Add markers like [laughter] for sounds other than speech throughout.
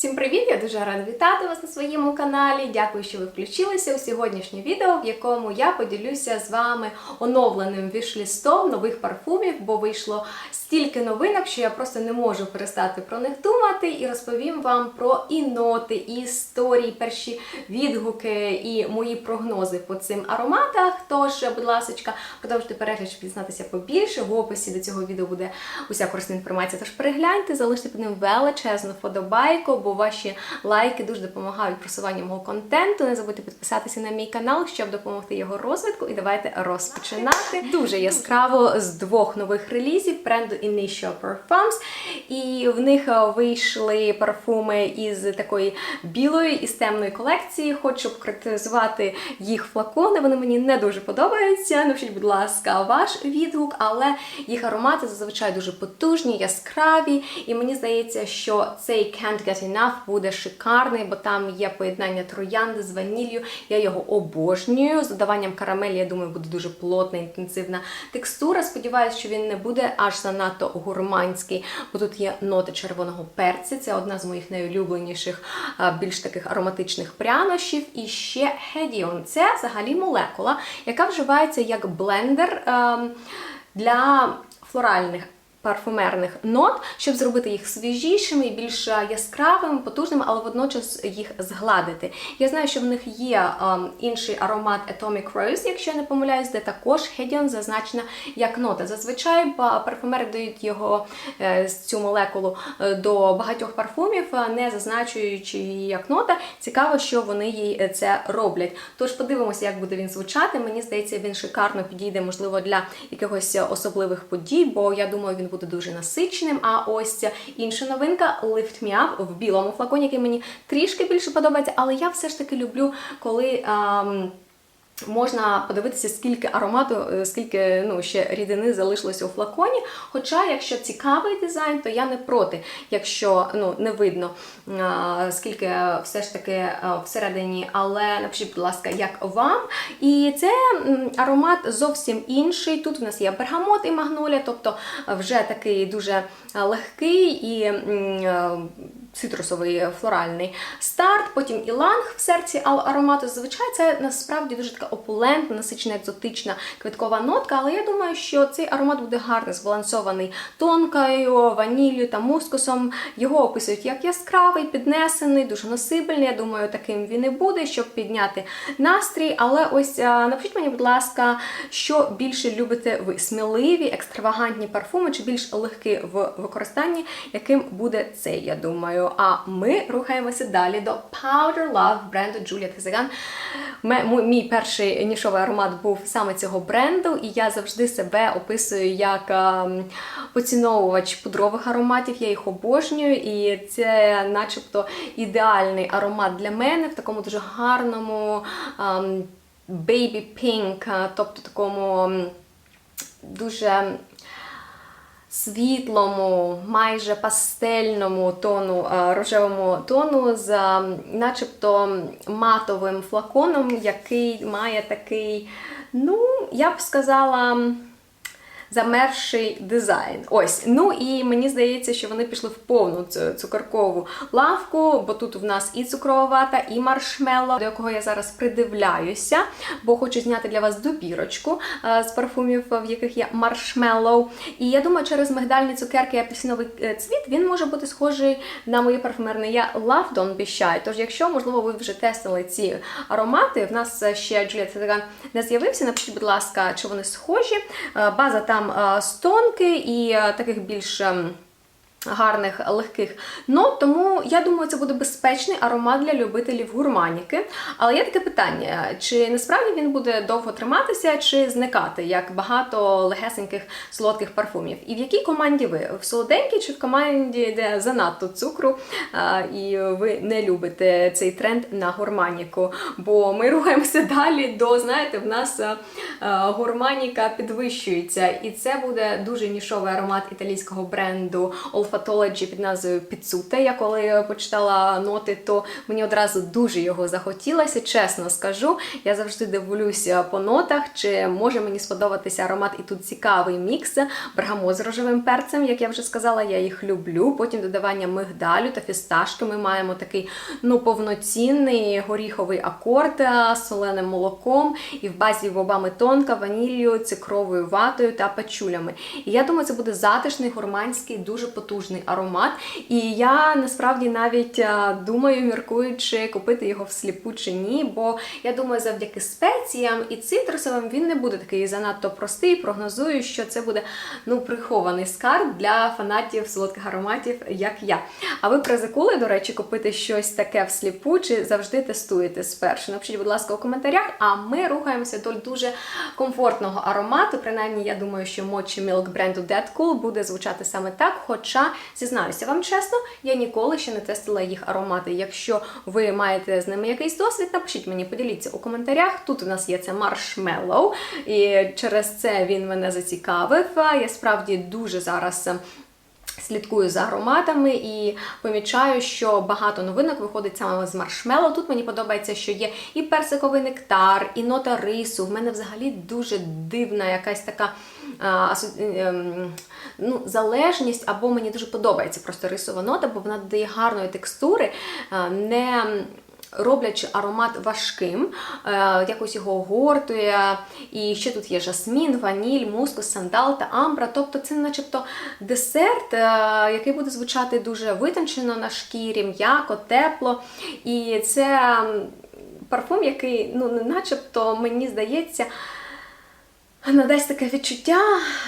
Всім привіт! Я дуже рада вітати вас на своєму каналі. Дякую, що ви включилися у сьогоднішнє відео, в якому я поділюся з вами оновленим вішлістом нових парфумів, бо вийшло стільки новинок, що я просто не можу перестати про них думати і розповім вам про і ноти, і історії, перші відгуки і мої прогнози по цим ароматах. Тож, будь ласка, продовжуйте перегляд, щоб дізнатися побільше. В описі до цього відео буде уся корисна інформація. Тож перегляньте, залиште під ним величезну вподобайку, бо ваші лайки дуже допомагають просуванню мого контенту. Не забудьте підписатися на мій канал, щоб допомогти його розвитку. І давайте розпочинати. [laughs] Дуже яскраво з двох нових релізів бренду Initio Parfums. І в них е, вийшли парфуми із такої білої і темної колекції. Хочу покритизувати їх флакони. Вони мені не дуже подобаються. Напишіть, будь ласка, ваш відгук, але їх аромати зазвичай дуже потужні, яскраві. І мені здається, що цей Can't Get Enough буде шикарний, бо там є поєднання троянди з ваніллю. Я його обожнюю. З додаванням карамелі, я думаю, буде дуже плотна, інтенсивна текстура. Сподіваюсь, що він не буде аж занадто гурманський, бо тут є ноти червоного перця. Це одна з моїх найулюбленіших, більш таких ароматичних прянощів. І ще Hedion. Це взагалі молекула, яка вживається як блендер ем, для флоральних. Парфумерних нот, щоб зробити їх свіжішими, більш е, яскравими, потужними, але водночас їх згладити. Я знаю, що в них є ем, інший аромат Atomic Rose, якщо я не помиляюсь, де також Hedion зазначена як нота. Зазвичай парфумери дають його е, цю молекулу е, до багатьох парфумів, е, не зазначуючи її як нота. Цікаво, що вони їй е, це роблять. Тож подивимося, як буде він звучати. Мені здається, він шикарно підійде, можливо, для якихось особливих подій, бо я думаю, він буде дуже насиченим. А ось інша новинка Lift Me Up в білому флаконі, який мені трішки більше подобається, але я все ж таки люблю, коли. ам, Можна подивитися, скільки аромату, е, скільки ну, ще рідини залишилося у флаконі. Хоча, якщо цікавий дизайн, то я не проти, якщо ну, не видно, скільки все ж таки всередині. Але напишіть, будь ласка, як вам. І це аромат зовсім інший. Тут в нас є бергамот і магнолія, тобто вже такий дуже легкий і. Цитрусовий флоральний старт, потім іланг в серці аромату. Зазвичай це насправді дуже така опулентна, насичена, екзотична квиткова нотка, але я думаю, що цей аромат буде гарно збалансований тонкою, ваніллю та мускусом. Його описують як яскравий, піднесений, дуже насибельний. Я думаю, таким він і буде, щоб підняти настрій. Але ось напишіть мені, будь ласка, що більше любите ви: сміливі, екстравагантні парфуми чи більш легкі в використанні, яким буде цей, я думаю. А ми рухаємося далі до Powder Love бренду Julia Tezegan. Мій перший нішовий аромат був саме цього бренду, і я завжди себе описую як ем, поціновувач пудрових ароматів. Я їх обожнюю, і це, начебто, ідеальний аромат для мене в такому дуже гарному ем, baby pink, е, тобто такому дуже світлому, майже пастельному тону, е, рожевому тону з начебто матовим флаконом, який має такий, ну, я б сказала. Замерший дизайн. Ось. Ну і мені здається, що вони пішли в повну цукоркову лавку, бо тут в нас і цукрова вата, і маршмелло, до якого я зараз придивляюся, бо хочу зняти для вас добірочку е, з парфумів, в яких є маршмеллоу. І я думаю, через мигдальні цукерки і апельсиновий е, цвіт він може бути схожий на моє парфумерне я Love Don't Be Shy. Тож, якщо, можливо, ви вже тестили ці аромати, в нас ще Juliet Tegan не з'явився. Напишіть, будь ласка, чи вони схожі. Е, База там е, стонки і е, таких більш. Гарних легких нот, тому я думаю, це буде безпечний аромат для любителів гурманіки. Але є таке питання: чи насправді він буде довго триматися, чи зникати, як багато легесеньких солодких парфумів? І в якій команді ви? В солоденькій чи в команді, де занадто цукру, і ви не любите цей тренд на гурманіку? Бо ми рухаємося далі до, знаєте, в нас гурманіка підвищується, і це буде дуже нішовий аромат італійського бренду Olfactology під назвою Підсуте. Я коли почитала ноти, то мені одразу дуже його захотілося. Чесно скажу, я завжди дивлюся по нотах, чи може мені сподобатися аромат. І тут цікавий мікс бергамот з рожевим перцем, як я вже сказала, я їх люблю. Потім додавання мигдалю та фісташки. Ми маємо такий ну повноцінний горіховий акорд з соленим молоком, і в базі бобами тонка, ваніллю, цукровою ватою та пачулями. І я думаю, це буде затишний, гурманський, дуже потужний аромат. І я насправді навіть а, думаю, міркуючи, купити його всліпу чи ні, бо я думаю, завдяки спеціям і цитрусовим він не буде такий занадто простий. Прогнозую, що це буде ну прихований скарб для фанатів солодких ароматів, як я. А ви призикули, до речі, купити щось таке всліпу, чи завжди тестуєте спершу? Напишіть, будь ласка, у коментарях. А ми рухаємося до дуже комфортного аромату. Принаймні, я думаю, що Mochi Milk бренду Dead Cool буде звучати саме так. Хоча, зізнаюся вам чесно, я ніколи ще не тестила їх аромати. Якщо ви маєте з ними якийсь досвід, напишіть мені, поділіться у коментарях. Тут у нас є це маршмеллоу, і через це він мене зацікавив. Я справді дуже зараз. Слідкую за ароматами і помічаю, що багато новинок виходить саме з маршмеллоу. Тут мені подобається, що є і персиковий нектар, і нота рису. В мене взагалі дуже дивна якась така а, ем, ну, залежність, або мені дуже подобається просто рисова нота, бо вона додає гарної текстури. не роблячи аромат важким, е, якось його огортує. І ще тут є жасмін, ваніль, мускус, сандал та амбра. Тобто це начебто десерт, е, який буде звучати дуже витончено на шкірі, м'яко, тепло. І це парфум, який, ну, начебто, мені здається, надасть таке відчуття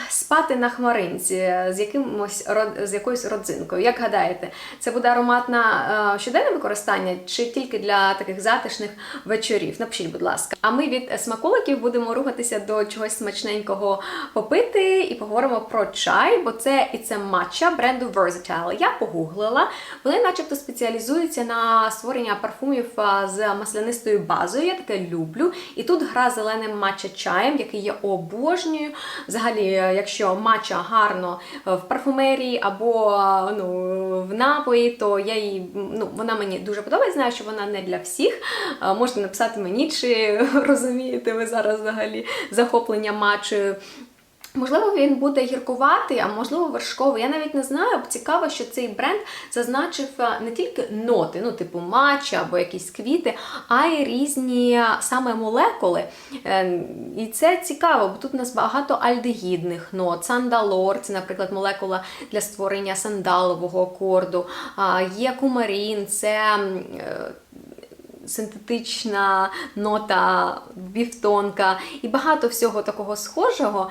спати на хмаринці з якимось з якоюсь родзинкою. Як гадаєте, це буде аромат на щоденне використання чи тільки для таких затишних вечорів? Напишіть, будь ласка. А ми від смаколиків будемо рухатися до чогось смачненького попити і поговоримо про чай, бо це і це матча бренду Versatile. Я погуглила. Вони, начебто, спеціалізуються на створення парфумів з маслянистою базою. Я таке люблю. І тут гра зеленим матча чаєм, який є обожнюю. Взагалі, якщо матча гарно в парфумерії або ну, в напої, то я її, ну, вона мені дуже подобається. Знаю, що вона не для всіх. Можете написати мені, чи [laughs] розумієте ви зараз взагалі захоплення матчою. Можливо, він буде гіркуватий, а можливо, вершковий. Я навіть не знаю. Цікаво, що цей бренд зазначив е, не тільки ноти, ну, типу матча або якісь квіти, а й різні саме молекули. Е, і це цікаво, бо тут у нас багато альдегідних нот, сандалор, це, наприклад, молекула для створення сандалового акорду, є кумарін, це е, синтетична нота, бівтонка і багато всього такого схожого.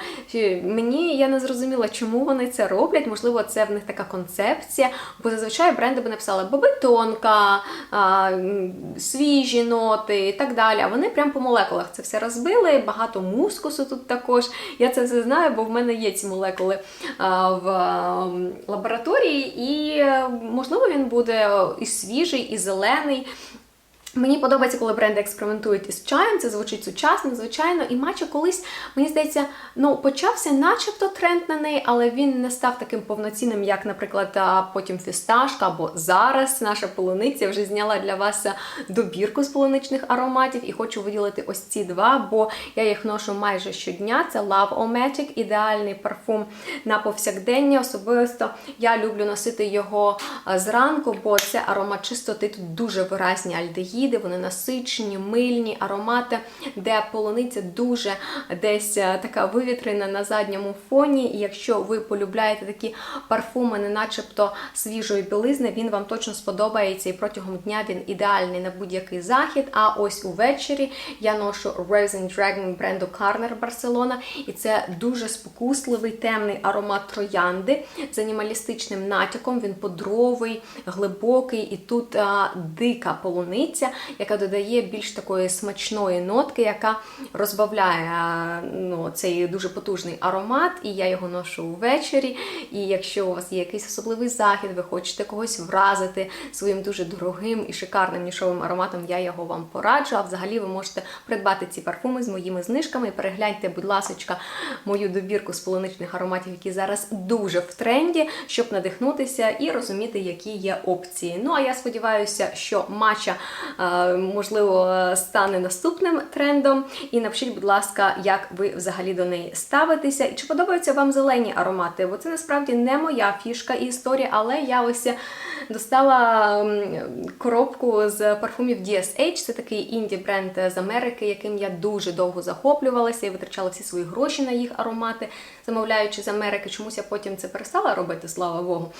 Мені я не зрозуміла, чому вони це роблять. Можливо, це в них така концепція, бо зазвичай бренди би написали бобитонка, свіжі ноти і так далі. А вони прямо по молекулах це все розбили. Багато мускусу тут також. Я це все знаю, бо в мене є ці молекули в лабораторії, і можливо він буде і свіжий, і зелений. Мені подобається, коли бренди експериментують із чаєм, це звучить сучасно, звичайно, і матча колись, мені здається, ну, почався начебто тренд на неї, але він не став таким повноцінним, як, наприклад, потім фісташка або зараз наша полуниця вже зняла для вас добірку з полуничних ароматів і хочу виділити ось ці два, бо я їх ношу майже щодня. Це Love Omatic, ідеальний парфум на повсякдення. Особисто я люблю носити його зранку, бо це аромат чистоти, тут дуже виразні альдегіди вони насичені, мильні аромати, де полуниця дуже десь е, така вивітрена на задньому фоні. І якщо ви полюбляєте такі парфуми, не начебто свіжої білизни, він вам точно сподобається і протягом дня він ідеальний на будь-який захід. А ось увечері я ношу Rose Dragon бренду Carner Барселона, і це дуже спокусливий темний аромат троянди з анімалістичним натяком. Він подровий, глибокий, і тут а, дика полуниця. Яка додає більш такої смачної нотки, яка розбавляє е, ну, цей дуже потужний аромат. І я його ношу ввечері. І якщо у вас є якийсь особливий захід, ви хочете когось вразити своїм дуже дорогим і шикарним нішовим ароматом, я його вам пораджу. А взагалі ви можете придбати ці парфуми з моїми знижками. Перегляньте, будь ласка, мою добірку з полуничних ароматів, які зараз дуже в тренді, щоб надихнутися і розуміти, які є опції. Ну а я сподіваюся, що матча е, можливо стане наступним трендом. І напишіть, будь ласка, як ви взагалі до неї ставитеся, і чи подобаються вам зелені аромати? Бо це насправді не моя фішка і історія, але я ось достала коробку з парфумів DSH. Це такий інді бренд з Америки, яким я дуже довго захоплювалася і витрачала всі свої гроші на їх аромати, замовляючи з Америки. Чомусь я потім це перестала робити, слава Богу.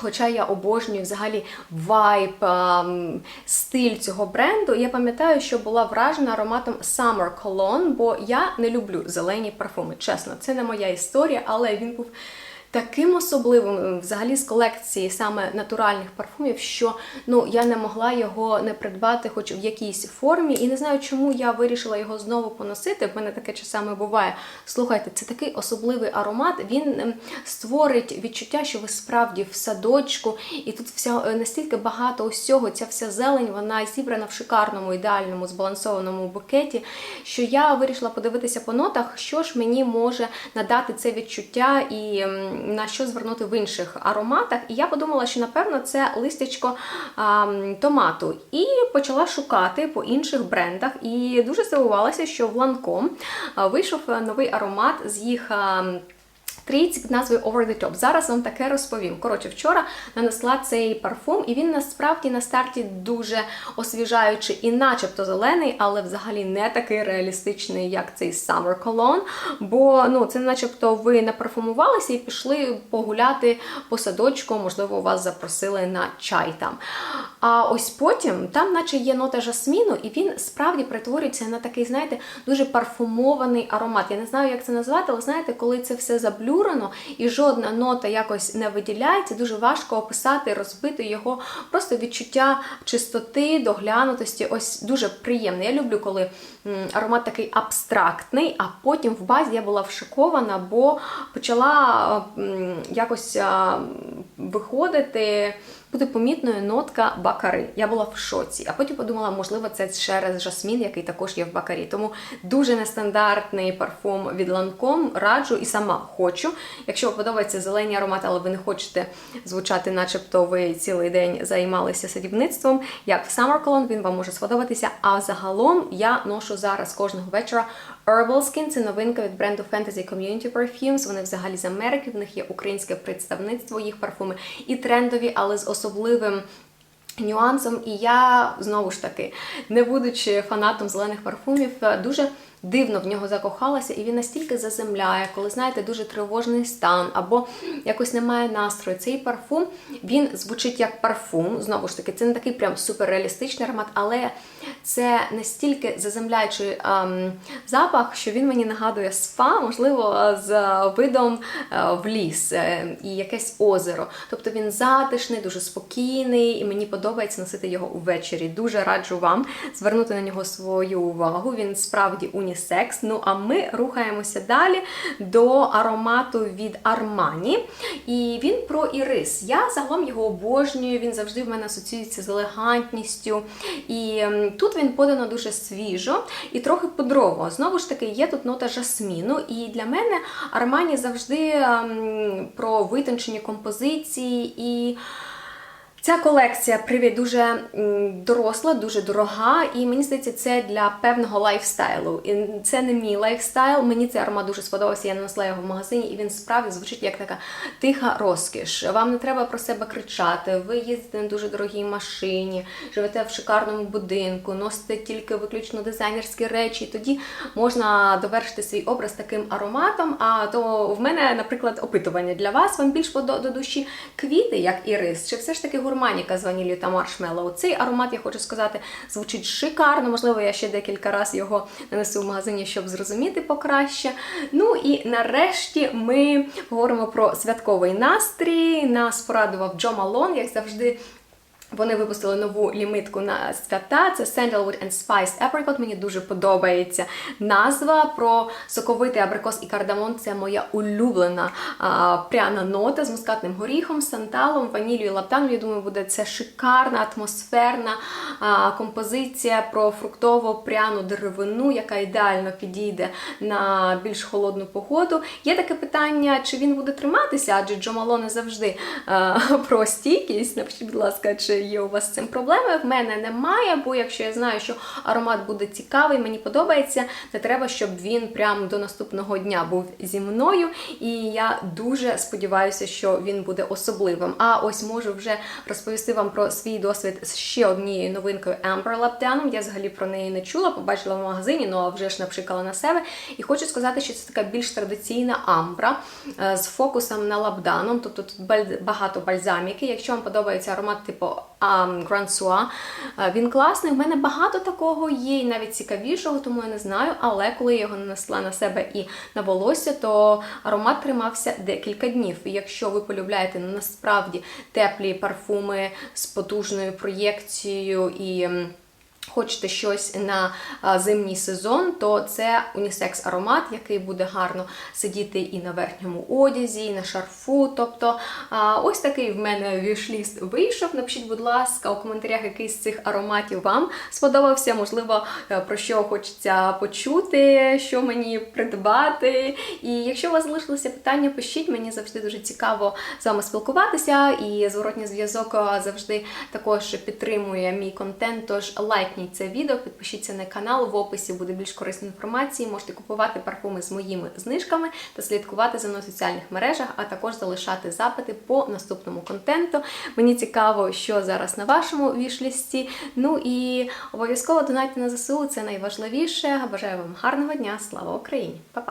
Хоча я обожнюю взагалі вайб, ем, стиль цього бренду, я пам'ятаю, що була вражена ароматом Summer Cologne, бо я не люблю зелені парфуми. Чесно, це не моя історія, але він був таким особливим взагалі з колекції саме натуральних парфумів, що ну я не могла його не придбати, хоч в якійсь формі. І не знаю, чому я вирішила його знову поносити. В мене таке часами буває. Слухайте, це такий особливий аромат. Він ем, створить відчуття, що ви справді в садочку, і тут вся е, настільки багато усього, ця вся зелень, вона зібрана в шикарному, ідеальному, збалансованому букеті. Що я вирішила подивитися по нотах, що ж мені може надати це відчуття і ем, на що звернути в інших ароматах. І я подумала, що напевно це листячко а, томату. І почала шукати по інших брендах. І дуже здивувалася, що в Ланком вийшов новий аромат з їх. Трійці під назвою Over the Top. Зараз вам таке розповім. Коротше, вчора нанесла цей парфум, і він насправді на старті дуже освіжаючий і начебто зелений, але взагалі не такий реалістичний, як цей Summer Cologne. Бо ну, це начебто ви напарфумувалися і пішли погуляти по садочку, можливо, вас запросили на чай там. А ось потім там, наче є нота жасміну, і він справді перетворюється на такий, знаєте, дуже парфумований аромат. Я не знаю, як це назвати, але знаєте, коли це все заблюрено і жодна нота якось не виділяється, дуже важко описати, розбити його просто відчуття чистоти, доглянутості. Ось дуже приємне. Я люблю, коли аромат такий абстрактний, а потім в базі я була вшикована, бо почала якось виходити буде помітною нотка бакари. Я була в шоці. А потім подумала, можливо, це через жасмін, який також є в бакарі. Тому дуже нестандартний парфум від Lancome раджу і сама хочу. Якщо вам подобається зелені аромати, але ви не хочете звучати, начебто ви цілий день займалися садівництвом, як в Summer Cologne, він вам може сподобатися. А загалом я ношу зараз кожного вечора Herbal Skin це новинка від бренду Fantasy Community Perfumes. Вони взагалі з Америки, в них є українське представництво, їх парфуми і трендові, але з особливим. Нюансом, і я знову ж таки, не будучи фанатом зелених парфумів, дуже дивно в нього закохалася, і він настільки заземляє, коли знаєте, дуже тривожний стан, або якось немає настрою. Цей парфум він звучить як парфум. Знову ж таки, це не такий прям суперреалістичний аромат, але це настільки заземляючий ем, запах, що він мені нагадує спа, можливо, з видом е, в ліс е, і якесь озеро. Тобто він затишний, дуже спокійний, і мені подобається носити його увечері. Дуже раджу вам звернути на нього свою увагу. Він справді унісекс. Ну, а ми рухаємося далі до аромату від Armani. І він про ірис. Я загалом його обожнюю, він завжди в мене асоціюється з елегантністю. І тут він подано дуже свіжо і трохи подрово. Знову ж таки, є тут нота жасміну. І для мене Armani завжди ем, про витончені композиції і. Ця колекція привіт дуже доросла, дуже дорога, і мені здається, це для певного лайфстайлу. І це не мій лайфстайл. Мені цей аромат дуже сподобався. Я нанесла його в магазині, і він справді звучить як така тиха розкіш. Вам не треба про себе кричати. Ви їздите на дуже дорогій машині, живете в шикарному будинку, носите тільки виключно дизайнерські речі. І тоді можна довершити свій образ таким ароматом. А то в мене, наприклад, опитування для вас. Вам більш до душі квіти, як ірис, чи все ж таки гурманіка з ванілі та маршмеллоу. Цей аромат, я хочу сказати, звучить шикарно. Можливо, я ще декілька разів його нанесу в магазині, щоб зрозуміти покраще. Ну і нарешті ми говоримо про святковий настрій. Нас порадував Джо Малон, як завжди. Вони випустили нову лімитку на свята. Це Sandalwood and Spiced Apricot. Мені дуже подобається назва про соковитий абрикос і кардамон. Це моя улюблена а, пряна нота з мускатним горіхом, санталом, ваніллю і лаптаном. Я думаю, буде це шикарна, атмосферна а, композиція про фруктово пряну деревину, яка ідеально підійде на більш холодну погоду. Є таке питання, чи він буде триматися, адже Джо Малоне завжди а, про стійкість. Напишіть, будь ласка, чи є у вас з цим проблеми. В мене немає, бо якщо я знаю, що аромат буде цікавий, мені подобається, не треба, щоб він прям до наступного дня був зі мною. І я дуже сподіваюся, що він буде особливим. А ось можу вже розповісти вам про свій досвід з ще однією новинкою Amber Lapdaном. Я взагалі про неї не чула, побачила в магазині, ну а вже ж напшикала на себе. І хочу сказати, що це така більш традиційна амбра е, з фокусом на лабданом, тобто тут багато бальзаміки. Якщо вам подобається аромат типу Soir, е, він класний. У мене багато такого є, і навіть цікавішого, тому я не знаю. Але коли я його нанесла на себе і на волосся, то аромат тримався декілька днів. І якщо ви полюбляєте насправді теплі парфуми з потужною проєкцією і. Хочете щось на зимній сезон, то це унісекс аромат, який буде гарно сидіти і на верхньому одязі, і на шарфу. Тобто ось такий в мене вішліст вийшов. Напишіть, будь ласка, у коментарях, який з цих ароматів вам сподобався. Можливо, е, про що хочеться почути, що мені придбати. І якщо у вас залишилися питання, пишіть. Мені завжди дуже цікаво з вами спілкуватися. І зворотній зв'язок е, завжди також підтримує мій контент. Тож лайкніть це відео, підпишіться на канал. В описі буде більш корисної інформації. Можете купувати парфуми з моїми знижками та слідкувати за мною в соціальних мережах, а також залишати запити по наступному контенту. Мені цікаво, що зараз на вашому вішлісті. Ну і обов'язково донайте на ЗСУ. Це найважливіше. Бажаю вам гарного дня. Слава Україні! Па-па!